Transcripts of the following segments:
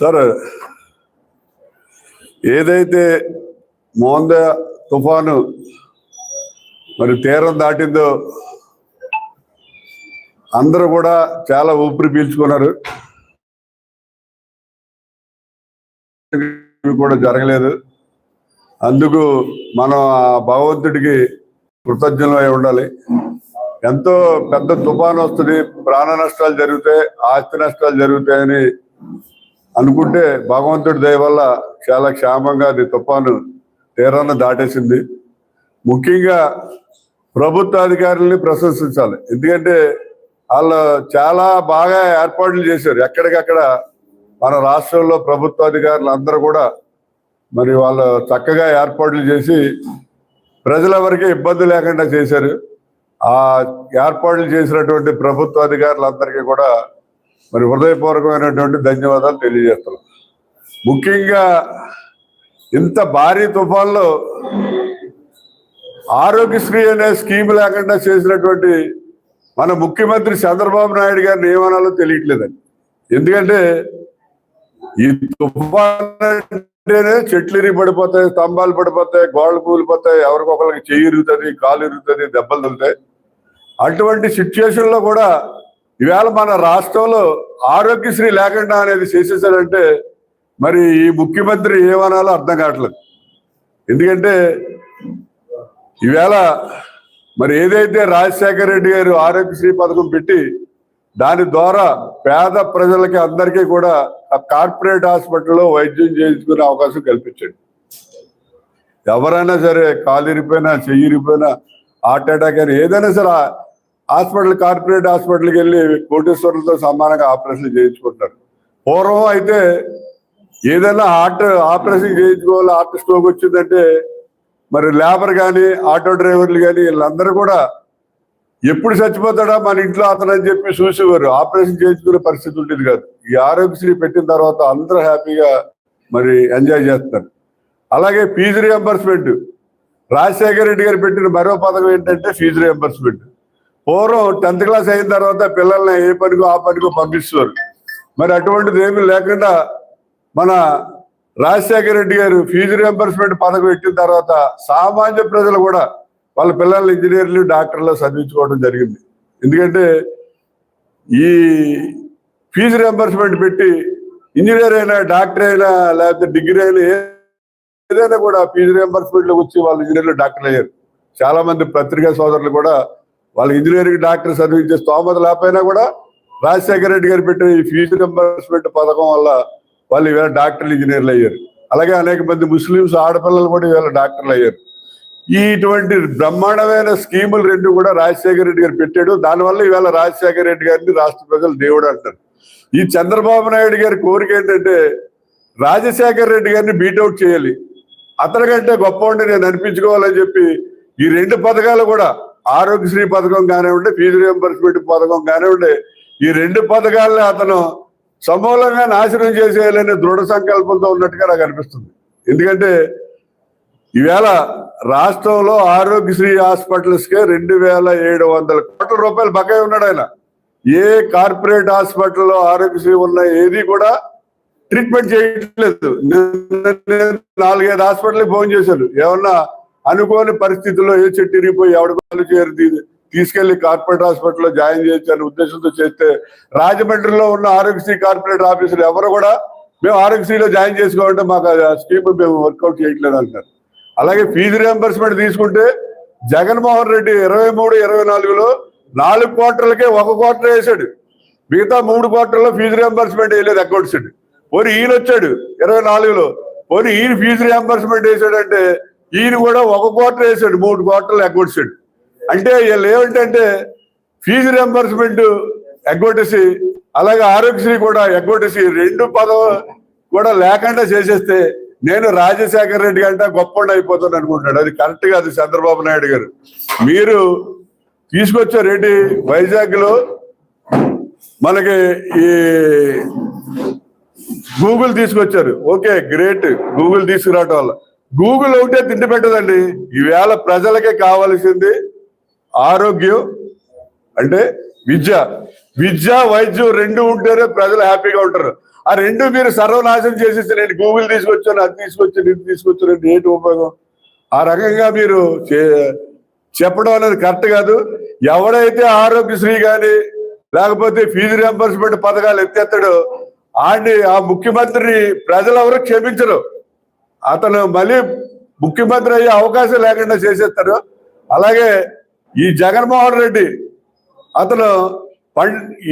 Sir ఏదైతే మోంద తుఫాను మరి తీరం దాటిందో అందరూ కూడా చాలా ఊపిరి పీల్చుకున్నారు. కూడా జరగలేదు. అందుకు మనం ఆ భగవంతుడికి కృతజ్ఞులమై ఉండాలి. ఎంతో పెద్ద తుఫాను వస్తుంది ప్రాణ నష్టాలు జరుగుతాయి ఆస్తి నష్టాలు జరుగుతాయని అనుకుంటే భగవంతుడి దయ వల్ల చాలా క్షేమంగా అది తుఫాను తీరాన్ని దాటేసింది. ముఖ్యంగా ప్రభుత్వ అధికారుల్ని ప్రశంసించాలి. ఎందుకంటే వాళ్ళు చాలా బాగా ఏర్పాట్లు చేశారు. ఎక్కడికక్కడ మన రాష్ట్రంలో ప్రభుత్వ అధికారులు అందరూ కూడా మరి వాళ్ళు చక్కగా ఏర్పాట్లు చేసి ప్రజలెవరికి ఇబ్బంది లేకుండా చేశారు. ఆ ఏర్పాట్లు చేసినటువంటి ప్రభుత్వ అధికారులందరికీ కూడా మరి హృదయపూర్వకమైనటువంటి ధన్యవాదాలు తెలియజేస్తున్నాం. ముఖ్యంగా ఇంత భారీ తుఫాన్లో ఆరోగ్యశ్రీ అనే స్కీమ్ లేకుండా చేసినటువంటి మన ముఖ్యమంత్రి చంద్రబాబు నాయుడు గారిని ఏమనాలో తెలియట్లేదండి. ఎందుకంటే ఈ తుఫాన్ అంటేనే చెట్లు ఇరిగి పడిపోతాయి స్తంభాలు పడిపోతాయి గోడలు కూలిపోతాయి ఎవరికొకరికి చెయ్యి ఇరుగుతుంది కాలు ఇరుగుతుంది దెబ్బలు తగులుతాయి. అటువంటి సిచ్యుయేషన్లో కూడా ఈవేళ మన రాష్ట్రంలో ఆరోగ్యశ్రీ లేకుండా అనేది చేసేసారంటే మరి ఈ ముఖ్యమంత్రి ఏమనాలో అర్థం కావట్లేదు. ఎందుకంటే ఈవేళ మరి ఏదైతే రాజశేఖర రెడ్డి గారు ఆరోగ్యశ్రీ పథకం పెట్టి దాని ద్వారా పేద ప్రజలకి అందరికీ కూడా ఆ కార్పొరేట్ హాస్పిటల్లో వైద్యం చేయించుకునే అవకాశం కల్పించండి. ఎవరైనా సరే కాలు ఇరిపోయినా చెయ్యి ఇరిపోయినా హార్ట్ అటాక్ అయినా ఏదైనా సరే హాస్పిటల్ కార్పొరేట్ హాస్పిటల్కి వెళ్ళి కోటేశ్వరులతో సమానంగా ఆపరేషన్ చేయించుకుంటారు పూర్వం అయితే ఏదైనా హార్ట్ ఆపరేషన్ చేయించుకోవాలి హార్ట్ స్ట్రోక్ వచ్చిందంటే మరి లేబర్ కానీ ఆటో డ్రైవర్లు కానీ వీళ్ళందరూ కూడా ఎప్పుడు చచ్చిపోతాడా మన ఇంట్లో అతను అని చెప్పి చూసేవారు. ఆపరేషన్ చేయించుకునే పరిస్థితి ఉండేది కాదు. ఈ ఆరోగ్యశ్రీ పెట్టిన తర్వాత అందరూ హ్యాపీగా మరి ఎంజాయ్ చేస్తారు అలాగే ఫీజు రియంబర్స్మెంట్. రాజశేఖర రెడ్డి గారు పెట్టిన మరో పథకం ఏంటంటే ఫీజు రియంబర్స్మెంట్. పూర్వం టెన్త్ క్లాస్ అయిన తర్వాత పిల్లల్ని ఏ పనికో ఆ పనికో పంపిస్తారు. మరి అటువంటిది ఏమీ లేకుండా మన రాజశేఖర రెడ్డి గారు ఫీజు రియంబర్స్మెంట్ పథకం పెట్టిన తర్వాత సామాన్య ప్రజలు కూడా వాళ్ళ పిల్లల్ని ఇంజనీర్లు డాక్టర్లు చదివించుకోవడం జరిగింది. ఎందుకంటే ఈ ఫీజు రియంబర్స్మెంట్ పెట్టి ఇంజనీర్ అయినా డాక్టర్ అయినా లేకపోతే డిగ్రీ అయినా ఏదైనా కూడా ఫీజు రియంబర్స్మెంట్లోకి వచ్చి వాళ్ళు ఇంజనీర్లు డాక్టర్లు అయ్యారు. చాలా మంది పత్రికా సోదరులు కూడా వాళ్ళ ఇంజనీరింగ్ డాక్టర్ చదివించే స్తోమత లేకపోయినా కూడా రాజశేఖర రెడ్డి గారు పెట్టిన ఈ ఫీజు రింబర్స్మెంట్ పథకం వల్ల వాళ్ళు ఈవేళ డాక్టర్లు ఇంజనీర్లు అయ్యారు. అలాగే అనేక మంది ముస్లింస్ ఆడపిల్లలు కూడా ఈవేళ డాక్టర్లు అయ్యారు. ఈ ఇటువంటి బ్రహ్మాండమైన స్కీములు రెండు కూడా రాజశేఖర రెడ్డి గారు పెట్టాడు. దానివల్ల ఈవేళ రాజశేఖర రెడ్డి గారిని రాష్ట్ర ప్రజలు దేవుడు అంటారు. ఈ చంద్రబాబు నాయుడు గారి కోరిక ఏంటంటే రాజశేఖర రెడ్డి గారిని బీటౌట్ చేయాలి. అతనికంటే ఉండి నేను అనిపించుకోవాలని చెప్పి ఈ రెండు పథకాలు కూడా ఆరోగ్యశ్రీ పథకం కానివ్వండి ఫీజు రియంబర్స్మెంట్ పథకం కానివ్వండి ఈ రెండు పథకాలని అతను సమూలంగా నాశనం చేసేయాలనే దృఢ సంకల్పంతో ఉన్నట్టుగా నాకు అనిపిస్తుంది. ఎందుకంటే ఈవేళ రాష్ట్రంలో ఆరోగ్యశ్రీ హాస్పిటల్స్కే రెండు వేల ఏడు వందల కోట్ల రూపాయలు బకాయి ఉన్నాడు ఆయన. ఏ కార్పొరేట్ హాస్పిటల్లో ఆరోగ్యశ్రీ ఉన్న ఏది కూడా ట్రీట్మెంట్ చేయట్లేదు. నాలుగైదు హాస్పిటల్కి ఫోన్ చేశాను ఏమన్నా అనుకోని పరిస్థితుల్లో ఏ చెట్టు ఇరిగిపోయి ఎవరి వాళ్ళు చేరి తీసుకెళ్ళి కార్పొరేట్ హాస్పిటల్లో జాయిన్ చేయొచ్చు అనే ఉద్దేశంతో చేస్తే రాజమండ్రిలో ఉన్న ఆరోగ్యశ్రీ కార్పొరేట్ ఆఫీసులు ఎవరు కూడా మేము ఆరోగ్యశ్రీలో జాయిన్ చేసుకోవాలంటే మాకు స్కీమ్ మేము వర్కౌట్ చేయట్లేదు అంటారు అలాగే ఫీజు రియంబర్స్మెంట్ తీసుకుంటే జగన్మోహన్ రెడ్డి ఇరవై మూడు ఇరవై నాలుగులో నాలుగు క్వార్టర్లకే ఒక క్వార్టర్ వేసాడు. మిగతా మూడు క్వార్టర్లో ఫీజు రియంబర్స్మెంట్ వేయలేదు అకౌంట్స్ పోనీ ఈయన వచ్చాడు ఇరవై నాలుగులో. పోనీ ఈయన ఫీజు రియంబర్స్మెంట్ వేసాడంటే ఈయన కూడా ఒక క్వార్టర్ వేసాడు మూడు క్వార్టర్లు ఎగ్గొట్టాడు అంటే వీళ్ళు ఏమిటంటే ఫీజు రియంబర్స్మెంట్ ఎగ్గొట్టేసి అలాగే ఆరోగ్యశ్రీ కూడా ఎగ్గొట్టేసి రెండు పదవ కూడా లేకుండా చేసేస్తే నేను రాజశేఖర రెడ్డి కంటే గొప్ప అయిపోతాను అనుకుంటున్నాడు. అది కరెక్ట్ కాదు చంద్రబాబు నాయుడు గారు. మీరు తీసుకొచ్చారు రెడ్డి వైజాగ్లో మనకి ఈ గూగుల్ తీసుకొచ్చారు. ఓకే గ్రేట్ గూగుల్ తీసుకురావటం వల్ల. గూగుల్ ఒకటే తిండి పెట్టదండి. ఈవేళ ప్రజలకే కావాల్సింది ఆరోగ్యం అంటే విద్య. విద్య వైద్యం రెండు ఉంటేనే ప్రజలు హ్యాపీగా ఉంటారు. ఆ రెండు మీరు సర్వనాశనం చేసేసి నేను గూగుల్ తీసుకొచ్చాను అది తీసుకొచ్చాను ఇది తీసుకొచ్చాను ఏంటి ఉపయోగం? ఆ రకంగా మీరు చే- చెప్పడం అనేది కరెక్ట్ కాదు. ఎవడైతే ఆరోగ్యశ్రీ కానీ లేకపోతే ఫీజు రియంబర్స్మెంట్ పథకాలు ఎత్తేస్తాడో ఆడిని ఆ ముఖ్యమంత్రిని ప్రజలు ఎవరు క్షమించరు. అతను మళ్ళీ ముఖ్యమంత్రి అయ్యే అవకాశం లేకుండా చేసేస్తారు అలాగే ఈ జగన్మోహన్ రెడ్డి అతను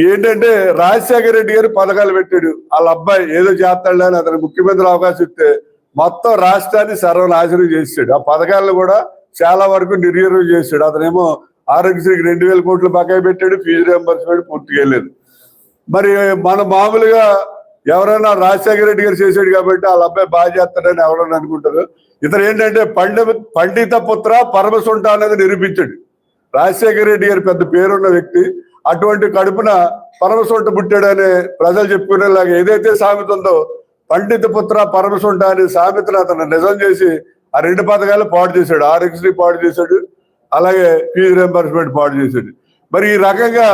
ఏంటంటే రాజశేఖర రెడ్డి గారు పథకాలు పెట్టాడు. వాళ్ళ అబ్బాయి ఏదో చేస్తాడు అని అతను ముఖ్యమంత్రి అవకాశం ఇస్తే మొత్తం రాష్ట్రాన్ని సర్వనాశనం చేసాడు ఆ పథకాలను కూడా చాలా వరకు నిర్వీర్యం చేశాడు అతనేమో ఆరోగ్యశ్రీకి రెండు వేల కోట్లు బకాయి పెట్టాడు ఫీజు రియంబర్స్మెంట్ పూర్తిగా వెళ్ళలేదు మరి మన మామూలుగా ఎవరైనా రాజశేఖర రెడ్డి గారు చేశాడు కాబట్టి వాళ్ళ అబ్బాయి బాగా చేస్తాడని ఎవరైనా అనుకుంటారు. ఇతను ఏంటంటే పండ పండిత పుత్ర పరమసుంట అనేది నిరూపించాడు. రాజశేఖర రెడ్డి గారి పెద్ద పేరున్న వ్యక్తి అటువంటి కడుపున పరమసుంట పుట్టాడని ప్రజలు చెప్పుకునేలాగా ఏదైతే సామెత ఉందో పండిత పుత్ర పరమసుంట అనే సామెతను అతను నిజం చేసి ఆ రెండు పథకాలు పాడు చేశాడు. ఆరోగ్యశ్రీ పాడు చేశాడు. అలాగే ఫీజు రెంబర్స్మెంట్ పాడు చేశాడు. మరి ఈ రకంగా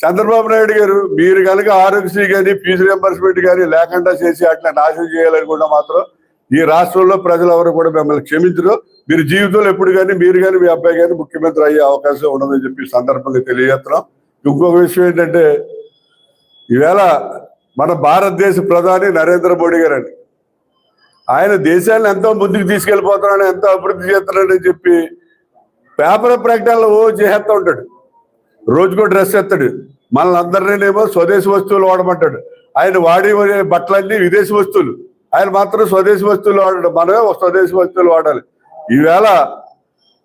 చంద్రబాబు నాయుడు గారు మీరు కనుక ఆరోగ్యశ్రీ కానీ ఫీజు రియంబర్స్మెంట్ కానీ లేకుండా చేసి అట్లా నాశనం చేయాలనుకుంటే మాత్రం ఈ రాష్ట్రంలో ప్రజలు ఎవరు కూడా మిమ్మల్ని క్షమించరు. మీరు జీవితంలో ఎప్పుడు కానీ మీరు కానీ మీ అబ్బాయి కానీ ముఖ్యమంత్రి అయ్యే అవకాశం ఉండదని చెప్పి సందర్భంగా తెలియజేస్తున్నాం. ఇంకొక విషయం ఏంటంటే ఈవేళ మన భారతదేశ ప్రధాని నరేంద్ర మోడీ గారు అండి ఆయన దేశాన్ని ఎంతో ముందుకు తీసుకెళ్ళిపోతున్నాడు ఎంతో అభివృద్ధి చేస్తున్నాడని చెప్పి పేపర్ ప్రకటనలు ఓ చేస్తూ ఉంటాడు. రోజుకో డ్రెస్ ఎత్తాడు మనల్ని అందరినేమో స్వదేశీ వస్తువులు వాడమంటాడు. ఆయన వాడి బట్టలన్నీ విదేశీ వస్తువులు. ఆయన మాత్రం స్వదేశీ వస్తువులు వాడాడు. మనమే స్వదేశీ వస్తువులు వాడాలి. ఈవేళ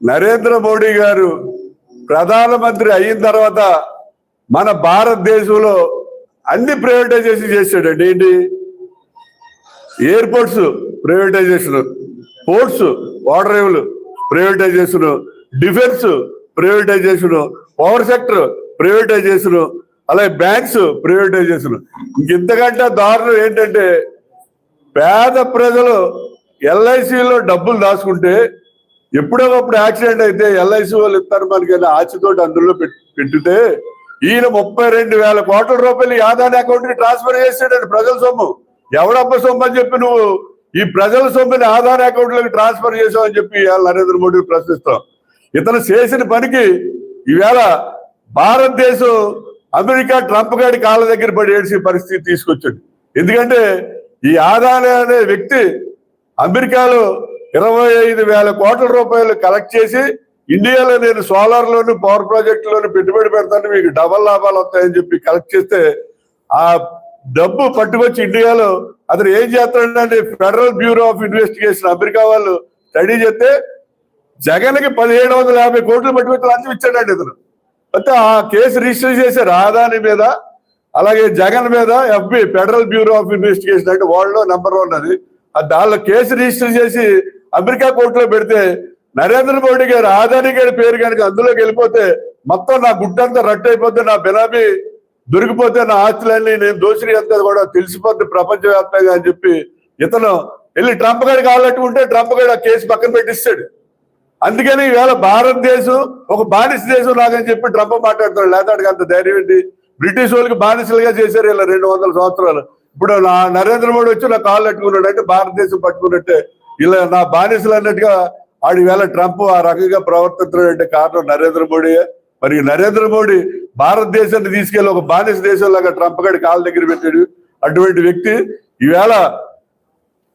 నరేంద్ర మోడీ గారు ప్రధానమంత్రి అయిన తర్వాత మన భారతదేశంలో అన్ని ప్రైవేటైజేషన్ చేశాడండి ఏంటి? Airports privatisation ports water రేవులు privatisation defence privatisation power sector privatisation అలాగే బ్యాంక్స్ ప్రైవేటైజేషన్. ఇంతకంటే దారుణం ఏంటంటే పేద ప్రజలు ఎల్ఐసిలో డబ్బులు దాచుకుంటే ఎప్పుడో ఒకప్పుడు యాక్సిడెంట్ అయితే ఎల్ఐసి వాళ్ళు ఇస్తారు మనకి ఆచితోటి అందులో పెట్టితే ఈయన ముప్పై రెండు వేల కోట్ల రూపాయలు యాదాని అకౌంట్కి ట్రాన్స్ఫర్ చేసాడండి ప్రజల సొమ్ము. ఎవడప్ప సొమ్ము అని చెప్పి నువ్వు ఈ ప్రజల సొమ్ముని ఆధార్ అకౌంట్లోకి ట్రాన్స్ఫర్ చేసావు అని చెప్పి నరేంద్ర మోడీ ప్రశ్నిస్తాం. ఇతను చేసిన పనికి ఈవేళ భారతదేశం అమెరికా ట్రంప్ గారి కాళ్ళ దగ్గర పడి ఏడ్చే పరిస్థితి తీసుకొచ్చాడు ఎందుకంటే ఈ ఆదాని అనే వ్యక్తి అమెరికాలో ఇరవై ఐదు వేల కోట్ల రూపాయలు కలెక్ట్ చేసి ఇండియాలో నేను సోలార్ లోను పవర్ ప్రాజెక్ట్ లోను పెట్టుబడి పెడతాను మీకు డబల్ లాభాలు వస్తాయని చెప్పి కలెక్ట్ చేస్తే ఆ డబ్బు పట్టుకొచ్చి ఇండియాలో అతను ఏం చేస్తాడంటే federal bureau of investigation America వాళ్ళు స్టడీ చేస్తే జగన్కి పదిహేడు వందల యాభై కోట్లు పట్టుకొచ్చి లంచం ఇచ్చాడండి ఇతను. అయితే ఆ కేసు రిజిస్టర్ చేశారు ఆదాని మీద అలాగే జగన్ మీద FB federal bureau of investigation అంటే వరల్డ్లో నెంబర్ వన్ అది. దానిలో కేసు రిజిస్టర్ చేసి అమెరికా కోర్టులో పెడితే నరేంద్ర మోడీ గారు ఆదాని గారి పేరు కనుక అందులోకి వెళ్ళిపోతే మొత్తం నా గుడ్డంతా రట్టు అయిపోతే నా బినామీ దొరికిపోతే నా ఆస్తులన్నీ నేను దోషిని అంతా కూడా తెలిసిపోతే ప్రపంచవ్యాప్తంగా అని చెప్పి ఇతను. వెళ్ళి ట్రంప్ గారికి ఉంటే ట్రంప్ గారు ఆ కేసు పక్కన పెట్టిస్తాడు. అందుకని ఈవేళ భారతదేశం ఒక బానిస దేశం లాగని చెప్పి ట్రంప్ మాట్లాడుతున్నాడు. అడిగి అంత ధైర్యం ఏంటి? బ్రిటిష్ వాళ్ళకి బానిసలుగా చేశారు ఇలా రెండు వందల సంవత్సరాలు. ఇప్పుడు నా నరేంద్ర మోడీ వచ్చి నా కాళ్ళు పట్టుకున్నాడు అంటే భారతదేశం పట్టుకున్నట్టే. ఇలా నా బానిసలు అన్నట్టుగా ఆడి వేళ ట్రంప్ ఆ రకంగా ప్రవర్తిస్తున్నాడంటే కారణం నరేంద్ర మోడీ మరి నరేంద్ర మోడీ భారతదేశాన్ని తీసుకెళ్ళి ఒక బానిస దేశం లాగా ట్రంప్ గడి కాళ్ళ దగ్గర పెట్టాడు. అటువంటి వ్యక్తి ఈవేళ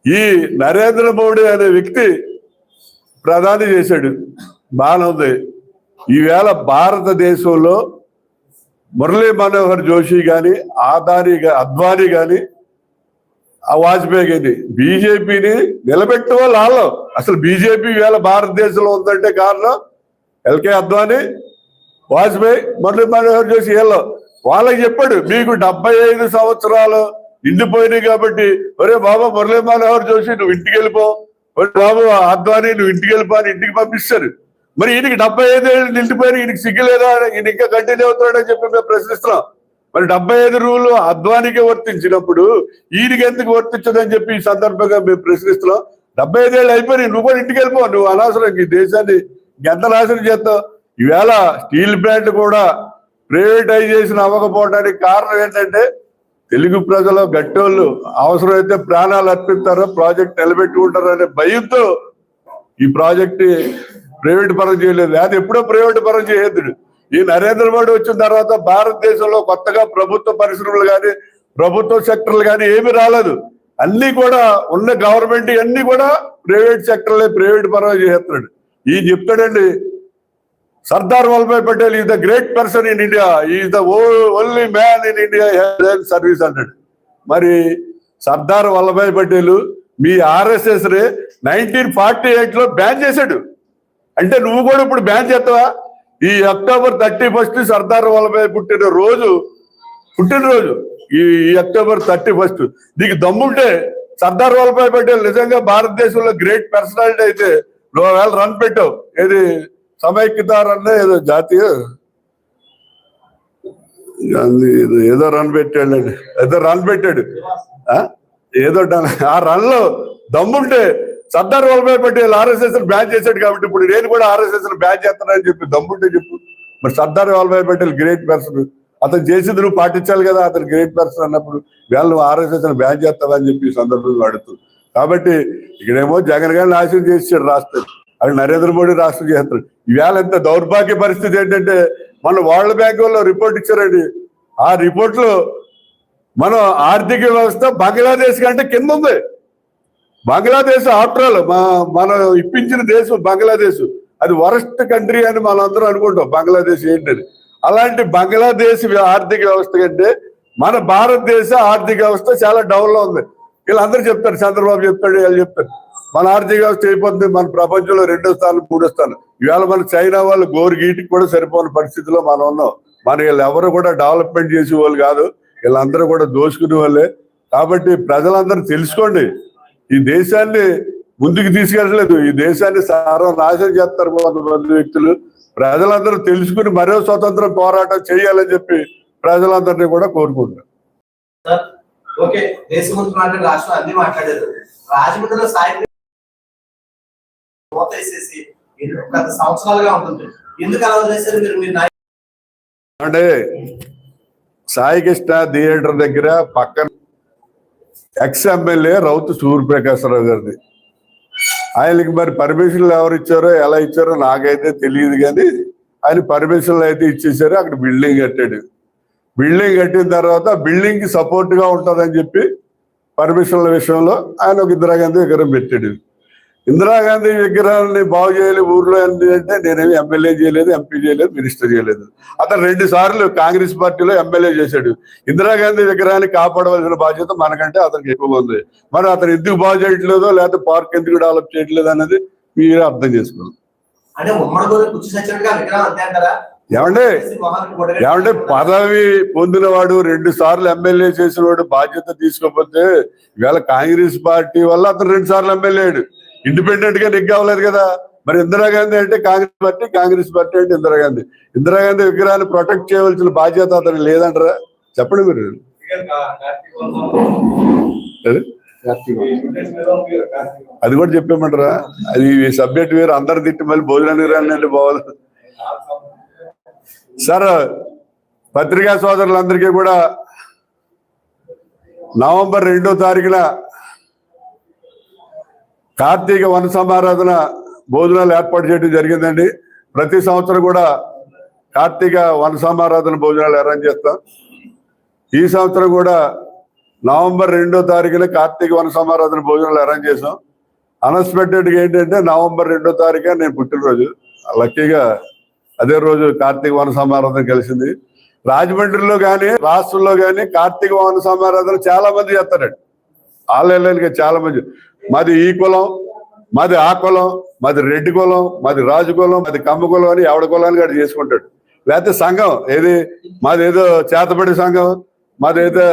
ఈ నరేంద్ర మోడీ అనే వ్యక్తి ప్రధాని చేశాడు. బాగానే ఉంది. ఈవేళ భారతదేశంలో మురళీ మనోహర్ జోషి గాని ఆదాని అద్వానీ గాని ఆ వాజ్పేయి గాని బీజేపీని నిలబెట్టే వాళ్ళు అసలు బీజేపీ వేళ భారతదేశంలో ఉందంటే కారణం ఎల్కే అద్వానీ వాజ్పేయి మురళీ మనోహర్ జోషి వీళ్ళు. వాళ్ళకి చెప్పాడు మీకు డెబ్బై ఐదు సంవత్సరాలు నిండిపోయినాయి కాబట్టి ఒరే బాబా మురళీ మనోహర్ జోషి నువ్వు ఇంటికి వెళ్ళిపో. బాబు అద్వానీ నువ్వు ఇంటికి వెళ్ళిపో ఇంటికి పంపిస్తారు. మరి ఈయనకి డెబ్బై ఐదు ఏళ్ళు నిండిపోయిన ఈయనకి సిగ్గులేదా? ఈయన ఇంకా కంటిన్యూ అవుతున్నాడని చెప్పి మేము ప్రశ్నిస్తున్నాం. మరి డెబ్బై ఐదు రూలు అద్వానికి వర్తించినప్పుడు ఈయనకి ఎందుకు వర్తించదని చెప్పి ఈ సందర్భంగా మేము ప్రశ్నిస్తున్నాం. డెబ్బై ఐదేళ్ళు అయిపోయి నువ్వు కూడా ఇంటికి వెళ్ళిపో నువ్వు అనవసరం ఈ దేశాన్ని ఎంత నాశనం చేస్తావు. ఈవేళ స్టీల్ ప్లాంట్ కూడా ప్రైవేటైజేషన్ అవ్వకపోవడానికి కారణం ఏంటంటే తెలుగు ప్రజలు గట్టోళ్ళు అవసరమైతే ప్రాణాలు అర్పిస్తారో ప్రాజెక్ట్ నిలబెట్టుకుంటారో అనే భయంతో ఈ ప్రాజెక్ట్ ప్రైవేట్ పరం చేయలేదు. అది ఎప్పుడో ప్రైవేట్ పరం చేయొద్దు. ఈ నరేంద్ర మోడీ వచ్చిన తర్వాత భారతదేశంలో కొత్తగా ప్రభుత్వ పరిశ్రమలు కానీ ప్రభుత్వ సెక్టర్లు కానీ ఏమీ రాలేదు. అన్ని కూడా ఉన్న గవర్నమెంట్ అన్ని కూడా ప్రైవేట్ సెక్టర్లే ప్రైవేట్ పరం చేస్తున్నాడు. ఈ చెప్తాడండి Sardar Vallabhbhai Patel is the great person in India. Is the only man in India service అన్నాడు మరి సర్దార్ వల్లభాయ్ పటేల్ మీ ఆర్ఎస్ఎస్ రే నైన్టీన్ ఫార్టీ ఎయిట్లో బ్యాన్ చేశాడు. అంటే నువ్వు కూడా ఇప్పుడు బ్యాన్ చేస్తావా? ఈ October thirty first Sardar Vallabhbhai పుట్టిన రోజు పుట్టినరోజు ఈ ఈ అక్టోబర్ థర్టీ ఫస్ట్. నీకు దమ్ముంటే సర్దార్ వల్లభాయ్ పటేల్ నిజంగా భారతదేశంలో గ్రేట్ పర్సనాలిటీ అయితే నువ్వు వేళ రన్ పెట్టావు ఏది సమైక్యత రన్ ఏదో జాతీయ ఏదో- రన్ పెట్టాడండి. ఏదో రన్ పెట్టాడు. ఆ? ఏదో ఆ రన్లో దమ్ముంటే సర్దార్ వల్లభాయ్ పటేల్ ఆర్ఎస్ఎస్ బ్యాన్ చేశాడు కాబట్టి ఇప్పుడు నేను కూడా ఆర్ఎస్ఎస్ బ్యాన్ చేస్తానని చెప్పి దమ్ముంటే చెప్పు. మరి సర్దార్ వల్లభాయ్ పటేల్ గ్రేట్ పర్సన్ అతను చేసింది నువ్వు పాటించాలి కదా అతను గ్రేట్ పర్సన్ అన్నప్పుడు వీళ్ళు నువ్వు ఆర్ఎస్ఎస్ బ్యాన్ చేస్తావని చెప్పి సందర్భంగా అడుగుతూ. కాబట్టి ఇక్కడేమో జగన్ గారిని నాశనం చేసాడు రాష్ట్రం. అది నరేంద్ర మోడీ రాష్ట్రం చేస్తారు ఈవేళ ఎంత దౌర్భాగ్య పరిస్థితి ఏంటంటే మన వరల్డ్ బ్యాంక్ వాళ్ళు రిపోర్ట్ ఇచ్చారండి. ఆ రిపోర్ట్లో మన ఆర్థిక వ్యవస్థ బంగ్లాదేశ్ కంటే కింద ఉంది. బంగ్లాదేశ్ ఆఫ్టర్ ఆల్ మనం ఇప్పించిన దేశం బంగ్లాదేశ్. అది వరస్ట్ కంట్రీ అని మనందరం అనుకుంటాం బంగ్లాదేశ్ ఏంటని. అలాంటి బంగ్లాదేశ్ ఆర్థిక వ్యవస్థ కంటే మన భారతదేశ ఆర్థిక వ్యవస్థ చాలా డౌన్లో ఉంది. వీళ్ళందరూ చెప్తారు చంద్రబాబు చెప్తాడు వీళ్ళు చెప్తారు. మన ఆర్థిక వ్యవస్థ అయిపోతుంది మన ప్రపంచంలో రెండో స్థానం మూడో స్థానం. ఇవాళ మన చైనా వాళ్ళు గోరు గీటికి కూడా సరిపోని పరిస్థితిలో మనం ఉన్నాం. మన వీళ్ళు ఎవరు కూడా డెవలప్మెంట్ చేసే వాళ్ళు కాదు వీళ్ళందరూ కూడా దోచుకునే వాళ్ళే. కాబట్టి ప్రజలందరూ తెలుసుకోండి ఈ దేశాన్ని ముందుకు తీసుకెళ్ళలేదు ఈ దేశాన్ని సారం నాశనం చేస్తారు కొంతమంది వ్యక్తులు. ప్రజలందరూ తెలుసుకుని మరో స్వతంత్ర పోరాటం చేయాలని చెప్పి ప్రజలందరినీ కూడా కోరుకుంటారు ఓకే. దేశం మాట్లాడి రాష్ట్రం అన్ని మాట్లాడారు. రాజమండ్రిలో సాయంత్రం కోత వేసేసి గత సంవత్సరాలుగా ఉంటుంది. ఎందుకు అలా వదిలేసారు మీరు? మీ అంటే సాయి కృష్ణ థియేటర్ దగ్గర పక్కన ఎక్స్ ఎమ్మెల్యే రౌతు సూర్యప్రకాశరావు గారిది. ఆయనకి మరి పర్మిషన్లు ఎవరు ఇచ్చారో ఎలా ఇచ్చారో నాకైతే తెలియదు కానీ ఆయన పర్మిషన్లు అయితే ఇచ్చేసారు అక్కడ బిల్డింగ్ కట్టాడు. బిల్డింగ్ కట్టిన తర్వాత బిల్డింగ్కి సపోర్ట్గా ఉంటుందని చెప్పి పర్మిషన్ల విషయంలో ఆయన ఒక ఇందిరాగాంధీ విగ్రహం పెట్టాడు. ఇందిరాగాంధీ విగ్రహాన్ని బాగు చేయాలి ఊర్లో అంటే నేనేమి ఎమ్మెల్యే చేయలేదు ఎంపీ చేయలేదు మినిస్టర్ చేయలేదు. అతను రెండు సార్లు కాంగ్రెస్ పార్టీలో ఎమ్మెల్యే చేశాడు. ఇందిరాగాంధీ విగ్రహాన్ని కాపాడవలసిన బాధ్యత మనకంటే అతనికి ఎక్కువ ఉంది. మరి అతను ఎందుకు బాగు చేయట్లేదో లేకపోతే పార్క్ ఎందుకు డెవలప్ చేయట్లేదు అనేది మీరే అర్థం చేసుకోండి ఏమంటే ఏమంటే పదవి పొందినవాడు రెండు సార్లు ఎమ్మెల్యే చేసిన వాడు బాధ్యత తీసుకోకపోతే ఇవాళ కాంగ్రెస్ పార్టీ వల్ల అతను రెండు సార్లు ఎమ్మెల్యే అయ్యాడు. ఇండిపెండెంట్గా నెగ్గి అవ్వలేదు కదా. మరి ఇందిరాగాంధీ అంటే కాంగ్రెస్ పార్టీ కాంగ్రెస్ పార్టీ అంటే ఇందిరాగాంధీ ఇందిరాగాంధీ విగ్రహాన్ని ప్రొటెక్ట్ చేయవలసిన బాధ్యత అతను లేదంటారా? చెప్పండి మీరు అది? కూడా చెప్పేమంటారా? అది సబ్జెక్ట్ వేరు అందరు తిట్టి మళ్ళీ భోజనానికి రానంటే బాగోదు సార్ పత్రికా సోదరులందరికీ కూడా నవంబర్ రెండో తారీఖున కార్తీక వన సమారాధన భోజనాలు ఏర్పాటు చేయడం జరిగిందండి. ప్రతి సంవత్సరం కూడా కార్తీక వన సమారాధన భోజనాలు అరేంజ్ చేస్తాం. ఈ సంవత్సరం కూడా నవంబర్ రెండో తారీఖున కార్తీక వన సమారాధన భోజనాలు అరేంజ్ చేసాం అన్ఎక్స్పెక్టెడ్గా ఏంటంటే నవంబర్ రెండో తారీఖు నేను పుట్టినరోజు. లక్కీగా అదే రోజు కార్తీక వన సమారాధన కలిసింది. రాజమండ్రిలో కానీ రాష్ట్రంలో కానీ కార్తీక వన సమారాధన చాలా మంది చేస్తారండి. ఆన్లైన్గా చాలా మంది మాది ఈ కులం మాది ఆ కులం మాది రెడ్డి కులం మాది రాజు కులం మాది కమ్మ కులం అని ఎవడ కులాన్ని కూడా చేసుకుంటాడు. లేకపోతే సంఘం ఏది మాది ఏదో చేతబడి సంఘం మాది ఏదో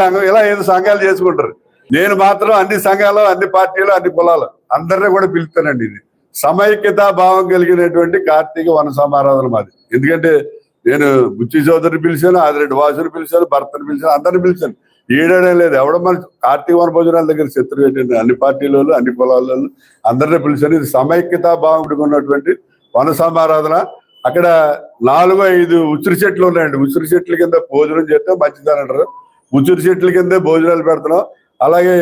సంఘం ఇలా ఏదో సంఘాలు చేసుకుంటారు. నేను మాత్రం అన్ని సంఘాలు అన్ని పార్టీలు అన్ని కులాలు అందరినీ కూడా పిలుస్తానండి ఇది. సమైక్యత భావం కలిగినటువంటి కార్తీక వన సమారాధన మాది. ఎందుకంటే నేను బుచ్చి చౌదరిని పిలిచాను ఆదిరెడ్డి వాసుని పిలిచాను భర్తను పిలిచాను అందరిని పిలిచాను. ఈడనే లేదు. ఎవడ మన కార్తీక వన భోజనాల దగ్గర శత్రువు ఏంటంటే అన్ని పార్టీల అన్ని కులాల అందరినీ పిలిచాను ఇది సమైక్యత భావం ఉన్నటువంటి వన సమారాధన. అక్కడ నాలుగు ఐదు ఉసిరి చెట్లు ఉన్నాయండి. ఉసిరి చెట్ల కింద భోజనం చేస్తే మంచిదని అంటారు. ఉసిరి చెట్ల కిందే భోజనాలు పెడుతున్నాం. అలాగే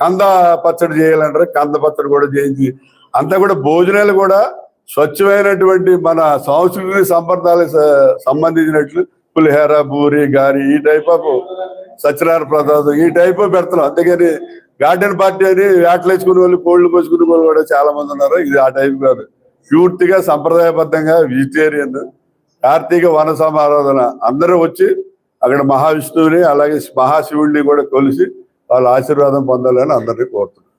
కంద పచ్చడి చేయాలంటారు. కంద పచ్చడి కూడా చేయించి అంతా కూడా భోజనాలు కూడా స్వచ్ఛమైనటువంటి మన సంస్కృతి సంప్రదాయాలకు సంబంధించినట్లు పులిహేర పూరి గారి ఈ టైప్ ఆఫ్ సత్యనారాయణ ప్రసాదం ఈ టైప్ ఆఫ్ పెడుతున్నాం అంతేగాని గార్డెన్ పార్టీ అని వేటలేసుకునే వాళ్ళు కోళ్ళు కోసుకునే వాళ్ళు కూడా చాలా మంది ఉన్నారు. ఇది ఆ టైప్ కాదు. పూర్తిగా సంప్రదాయబద్ధంగా వెజిటేరియన్ కార్తీక వన సమారాధన. అందరూ వచ్చి అక్కడ మహావిష్ణువుని అలాగే మహాశివుడిని కూడా కొలిసి వాళ్ళ ఆశీర్వాదం పొందాలని అందరినీ కోరుతున్నాను